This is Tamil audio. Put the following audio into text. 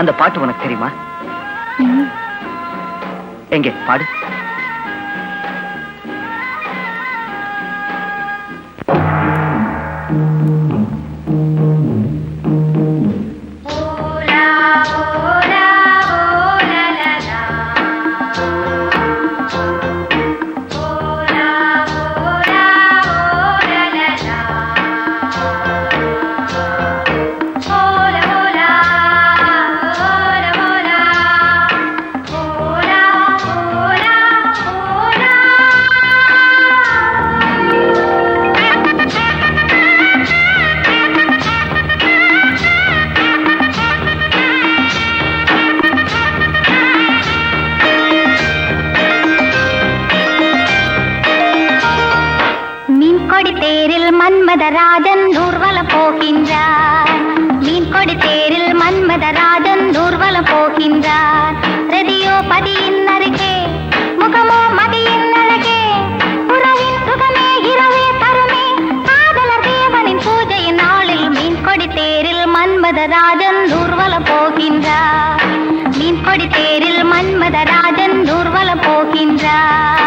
அந்த பாட்டு உனக்கு தெரியுமா? எங்கே? பாடு. மன்மதராஜன் ஊர்வலம் போகின்றார். மீன்கொடி தேரில் மன்மதராஜன் ஊர்வலம் போகின்றார். ரதியோ பதியின் அருகே முகமோ மதியின் அழகே. உறவின் சுகமே இரவே தருமே. காதலர் தேவனின் பூஜையின் நாளில் மீன் கொடி தேரில் மன்மதராஜன் ஊர்வலம் போகின்றார். மீன்கொடி தேரில் மன்மதராஜன் ஊர்வலம் போகின்றார்.